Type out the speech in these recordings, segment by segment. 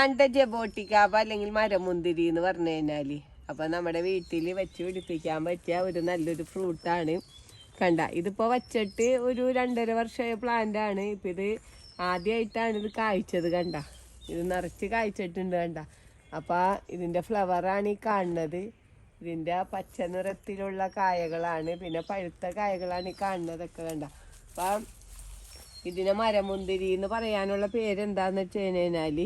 ഇതാണ് അപ്പൊ അല്ലെങ്കിൽ മരമുന്തിരി എന്ന് പറഞ്ഞു കഴിഞ്ഞാൽ. അപ്പൊ നമ്മുടെ വീട്ടിൽ വെച്ച് പിടിപ്പിക്കാൻ പറ്റിയ ഒരു നല്ലൊരു ഫ്രൂട്ടാണ്. കണ്ട ഇതിപ്പോ വച്ചിട്ട് ഒരു രണ്ടര വർഷമായ പ്ലാന്റ് ആണ്. ഇപ്പൊ ഇത് ആദ്യമായിട്ടാണ് ഇത് കായ്ച്ചത് കണ്ട. ഇത് നിറച്ച് കായ്ച്ചിട്ടുണ്ട് കണ്ട. അപ്പൊ ഇതിന്റെ ഫ്ലവറാണ് ഈ കാണുന്നത്. ഇതിന്റെ പച്ച നിറത്തിലുള്ള കായകളാണ്. പിന്നെ പഴുത്ത കായകളാണ് ഈ കാണുന്നതൊക്കെ കണ്ട. അപ്പം ഇതിനെ മരമുന്തിരി എന്ന് പറയാനുള്ള പേരെന്താന്ന് വെച്ച് കഴിഞ്ഞാൽ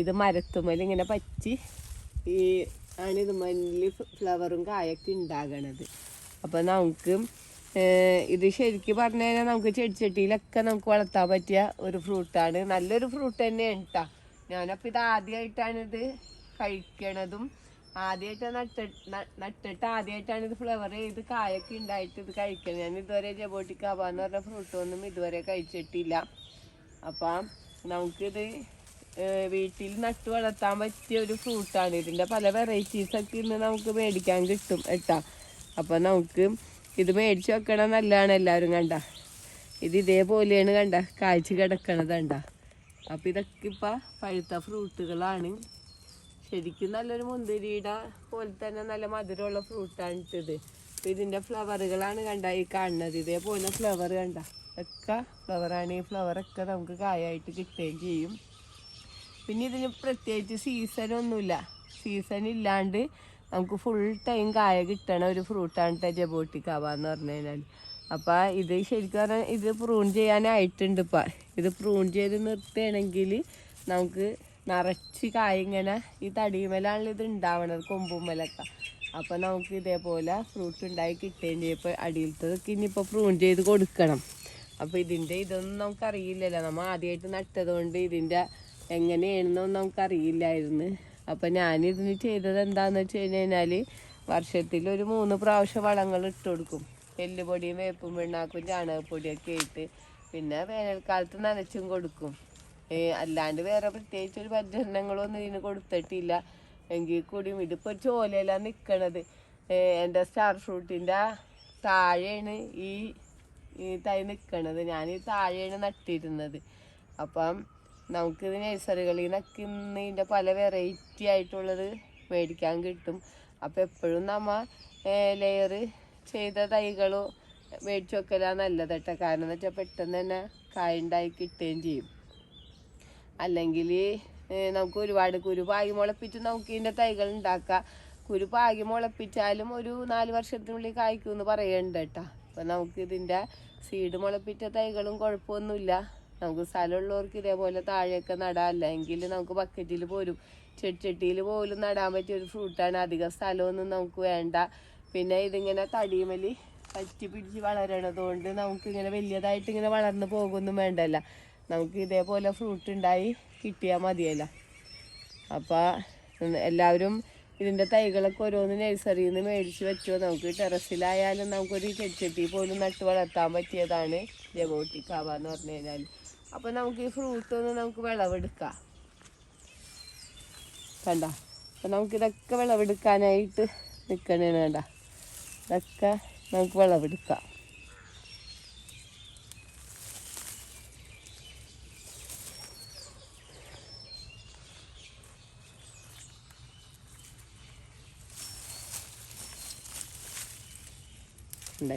ഇത് മരത്തുമ്മൽ ഇങ്ങനെ പറ്റി ഈ ആണ് മല്ലി ഫ്ലവറും കായൊക്കെ ഉണ്ടാകണത് അപ്പോൾ നമുക്ക് ഇത് ശരിക്കും പറഞ്ഞു കഴിഞ്ഞാൽ നമുക്ക് ചെടിച്ചട്ടിയിലൊക്കെ നമുക്ക് വളർത്താൻ പറ്റിയ ഒരു ഫ്രൂട്ടാണ്. നല്ലൊരു ഫ്രൂട്ട് തന്നെയാണ് കേട്ടോ ഞാനപ്പോൾ ഇത് ആദ്യമായിട്ടാണ് ഇത് കഴിക്കണതും. ആദ്യമായിട്ട് നട്ട് നട്ടിട്ട് ആദ്യമായിട്ടാണ് ഇത് ഫ്ലവർ ചെയ്ത് കായൊക്കെ ഉണ്ടായിട്ട് ഇത് കഴിക്കണം ഞാൻ ഇതുവരെ ജബോട്ടിക്കാബ എന്ന് പറഞ്ഞ ഫ്രൂട്ടൊന്നും ഇതുവരെ കഴിച്ചിട്ടില്ല. അപ്പം നമുക്കിത് വീട്ടിൽ നട്ട് വളർത്താൻ പറ്റിയ ഒരു ഫ്രൂട്ടാണ്. ഇതിന്റെ പല വെറൈറ്റീസ് ഒക്കെ ഇന്ന് നമുക്ക് മേടിക്കാൻ കിട്ടും കേട്ടാ. അപ്പം നമുക്ക് ഇത് മേടിച്ച് വെക്കണം നല്ലതാണ് എല്ലാവരും കണ്ട. ഇത് ഇതേപോലെയാണ് കണ്ട. കാഴ്ച കിടക്കണത് കണ്ട. അപ്പം ഇതൊക്കെ ഇപ്പം പഴുത്ത ഫ്രൂട്ടുകളാണ്. ശരിക്കും നല്ലൊരു മുന്തിരിയുടെ പോലെ തന്നെ നല്ല മധുരമുള്ള ഫ്രൂട്ടാണ് ഇട്ടത്. അപ്പൊ ഇതിന്റെ ഫ്ലവറുകളാണ് കണ്ട ഈ കാണുന്നത്. ഇതേപോലെ ഫ്ലവർ കണ്ട. ഒക്കെ ഫ്ലവറാണ് ഈ ഫ്ലവറൊക്കെ നമുക്ക് കായായിട്ട് കിട്ടുകയും ചെയ്യും. പിന്നെ ഇതിന് പ്രത്യേകിച്ച് സീസണൊന്നുമില്ല സീസൺ ഇല്ലാണ്ട് നമുക്ക് ഫുൾ ടൈം കായ കിട്ടണ ഒരു ഫ്രൂട്ടാണ് ജബോട്ടിക്കാവ എന്ന് പറഞ്ഞു കഴിഞ്ഞാൽ. അപ്പം ഇത് ശരിക്കും പറഞ്ഞാൽ ഇത് പ്രൂൺ ചെയ്യാനായിട്ടുണ്ട് ഇപ്പം. ഇത് പ്രൂൺ ചെയ്ത് നിർത്തുകയാണെങ്കിൽ നമുക്ക് നിറച്ച് കായ ഇങ്ങനെ ഈ തടിയുമലാണല്ലോ ഇത് ഉണ്ടാവണത് കൊമ്പുമ്മലൊക്കെ അപ്പം നമുക്ക് ഇതേപോലെ ഫ്രൂട്ട് ഉണ്ടായി കിട്ടേണ്ടി ഇപ്പോൾ അടിയിലത്തതൊക്കെ ഇനിയിപ്പോൾ പ്രൂൺ ചെയ്ത് കൊടുക്കണം. അപ്പോൾ ഇതിന്റെ ഇതൊന്നും നമുക്കറിയില്ലല്ലോ. നമ്മൾ ആദ്യമായിട്ട് നട്ടതുകൊണ്ട് ഇതിന്റെ എങ്ങനെയാണെന്നൊന്നും നമുക്കറിയില്ലായിരുന്നു. അപ്പം ഞാനിതിന് ചെയ്തത് എന്താണെന്ന് വെച്ച് കഴിഞ്ഞാൽ വർഷത്തിൽ ഒരു മൂന്ന് പ്രാവശ്യം വളങ്ങൾ ഇട്ട് കൊടുക്കും. എല്ലുപൊടിയും വേപ്പും പിണ്ണാക്കും ചാണകപ്പൊടിയൊക്കെ ഇട്ട് പിന്നെ വേനൽക്കാലത്ത് നനച്ചും കൊടുക്കും. അല്ലാണ്ട് വേറെ പ്രത്യേകിച്ച് ഒരു പരിചരണങ്ങളൊന്നും ഇതിന് കൊടുത്തിട്ടില്ല. എങ്കിൽ കൂടിയും ഇതിപ്പോൾ ഒരു ചോലയില നിൽക്കണത് എന്റെ സ്റ്റാർ ഫ്രൂട്ടിന്റെ താഴെയാണ് ഈ ഈ തൈ നിൽക്കണത് ഞാൻ ഈ താഴെയാണ് നട്ടിരുന്നത്. അപ്പം നമുക്കിത് നഴ്സറികളിൽ നിന്നൊക്കെ ഇന്ന് ഇതിന്റെ പല വെറൈറ്റി ആയിട്ടുള്ളത് മേടിക്കാൻ കിട്ടും. അപ്പോൾ എപ്പോഴും നമ്മൾ ലെയർ ചെയ്ത തൈകളോ മേടിച്ചു വെക്കലാണ് നല്ലത് കേട്ടോ കാരണം എന്ന് വെച്ചാൽ പെട്ടെന്ന് തന്നെ കായുണ്ടായി കിട്ടുകയും ചെയ്യും. അല്ലെങ്കിൽ നമുക്ക് ഒരുപാട് കുരു പാകി മുളപ്പിച്ച് നമുക്ക് ഇതിന്റെ തൈകൾ ഉണ്ടാക്കാം. കുരു പാകി മുളപ്പിച്ചാലും ഒരു നാല് വർഷത്തിനുള്ളിൽ കായ്ക്കും എന്ന് പറയുന്നുണ്ട് കേട്ടോ അപ്പം നമുക്ക് ഇതിന്റെ സീഡ് മുളപ്പിച്ച തൈകളും കുഴപ്പമൊന്നുമില്ല. നമുക്ക് സ്ഥലമുള്ളവർക്ക് ഇതേപോലെ താഴെയൊക്കെ നടാം. അല്ലെങ്കിൽ നമുക്ക് ബക്കറ്റിൽ പോലും ചെടിച്ചട്ടിയിൽ പോലും നടാൻ പറ്റിയ ഒരു ഫ്രൂട്ടാണ് അധികം സ്ഥലമൊന്നും നമുക്ക് വേണ്ട. പിന്നെ ഇതിങ്ങനെ തടിയുമലി പറ്റി പിടിച്ച് വളരണതുകൊണ്ട് നമുക്ക് ഇങ്ങനെ വലിയതായിട്ട് ഇങ്ങനെ വളർന്നു പോകുമൊന്നും വേണ്ടല്ല. നമുക്ക് ഇതേപോലെ ഫ്രൂട്ട് ഉണ്ടായി കിട്ടിയാൽ മതിയല്ല. അപ്പോൾ എല്ലാവരും ഇതിന്റെ തൈകളൊക്കെ ഓരോന്ന് നഴ്സറിയിൽ നിന്ന് മേടിച്ച് വെച്ചോ. നമുക്ക് ടെറസിലായാലും നമുക്കൊരു ചെടിച്ചട്ടി പോലും നട്ട് വളർത്താൻ പറ്റിയതാണ്. ജബോട്ടിക്കാവ എന്ന് പറഞ്ഞു കഴിഞ്ഞാൽ അപ്പോൾ നമുക്ക് ഈ ഫ്രൂട്ട് ഒന്ന് നമുക്ക് വിളവെടുക്കാം. കണ്ട? നമുക്ക് ഇതൊക്കെ വിളവെടുക്കാനായിട്ട് നിൽക്കണേ കണ്ട? ഇതൊക്കെ നമുക്ക് വിളവെടുക്കാം.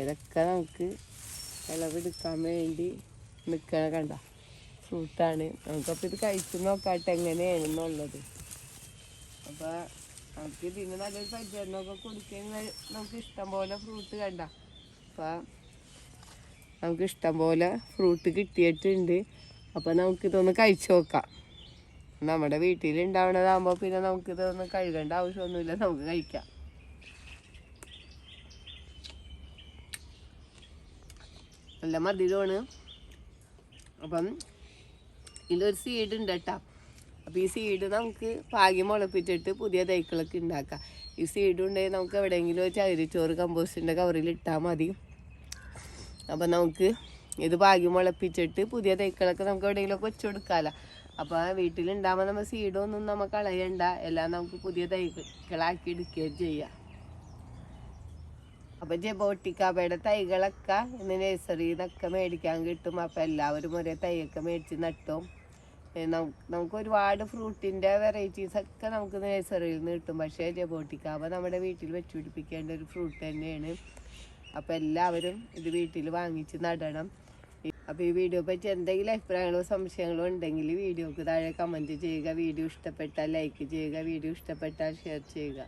ഇതൊക്കെ നമുക്ക് വിളവെടുക്കാൻ വേണ്ടി നിൽക്കണ കണ്ട? ഫ്രൂട്ടാണ് നമുക്കപ്പോൾ ഇത് കഴിച്ചു നോക്കാട്ടെ എങ്ങനെയാണെന്നുള്ളത്. അപ്പോൾ നമുക്ക് ഇതിന് നല്ലൊരു പരിചരണമൊക്കെ കൊടുക്കുന്ന നമുക്ക് ഇഷ്ടം പോലെ ഫ്രൂട്ട് കണ്ട. അപ്പോൾ നമുക്ക് ഇഷ്ടം പോലെ ഫ്രൂട്ട് കിട്ടിയിട്ടുണ്ട്. അപ്പോൾ നമുക്കിതൊന്ന് കഴിച്ചു നോക്കാം. നമ്മുടെ വീട്ടിൽ ഉണ്ടാവണതാകുമ്പോൾ പിന്നെ നമുക്കിതൊന്നും കഴുകേണ്ട ആവശ്യമൊന്നുമില്ല നമുക്ക് കഴിക്കാം. നല്ല മധുരമാണ്. അപ്പം ഇതിലൊരു സീഡ് ഉണ്ട് കേട്ടോ അപ്പോൾ ഈ സീഡ് നമുക്ക് പാകി മുളപ്പിച്ചിട്ട് പുതിയ തൈക്കളൊക്കെ ഉണ്ടാക്കാം. ഈ സീഡ് ഉണ്ടെങ്കിൽ നമുക്ക് എവിടെയെങ്കിലും ഒരു ചകിരിച്ചോറ് കമ്പോസ്റ്റിന്റെ കവറിൽ ഇട്ടാൽ മതി. അപ്പം നമുക്ക് ഇത് പാകി മുളപ്പിച്ചിട്ട് പുതിയ തൈക്കളൊക്കെ നമുക്ക് എവിടെയെങ്കിലുമൊക്കെ വെച്ച് കൊടുക്കാമല്ലോ അപ്പോൾ വീട്ടിലുണ്ടാകുമ്പോൾ നമ്മൾ സീഡൊന്നും നമുക്ക് കളയണ്ട. എല്ലാം നമുക്ക് പുതിയ തൈക്കളാക്കി എടുക്കുകയും ചെയ്യാം. അപ്പൊ ജബോട്ടിക്കാബയുടെ തൈകളൊക്കെ ഇന്ന് നഴ്സറിയിൽ നിന്നൊക്കെ മേടിക്കാൻ കിട്ടും. അപ്പൊ എല്ലാവരും ഒരേ തൈയൊക്കെ മേടിച്ച് നട്ടും. നമുക്ക് ഒരുപാട് ഫ്രൂട്ടിന്റെ വെറൈറ്റീസ് ഒക്കെ നമുക്ക് നഴ്സറിയിൽ നിന്ന് കിട്ടും. പക്ഷേ ജബോട്ടിക്കാവ നമ്മുടെ വീട്ടിൽ വെച്ച് പിടിപ്പിക്കേണ്ട ഒരു ഫ്രൂട്ട് തന്നെയാണ്. അപ്പോൾ എല്ലാവരും ഇത് വീട്ടിൽ വാങ്ങിച്ച് നടണം. അപ്പോൾ ഈ വീഡിയോ പറ്റി എന്തെങ്കിലും അഭിപ്രായങ്ങളോ സംശയങ്ങളോ ഉണ്ടെങ്കിൽ വീഡിയോക്ക് താഴെ കമന്റ് ചെയ്യുക. വീഡിയോ ഇഷ്ടപ്പെട്ടാൽ ലൈക്ക് ചെയ്യുക. വീഡിയോ ഇഷ്ടപ്പെട്ടാൽ ഷെയർ ചെയ്യുക.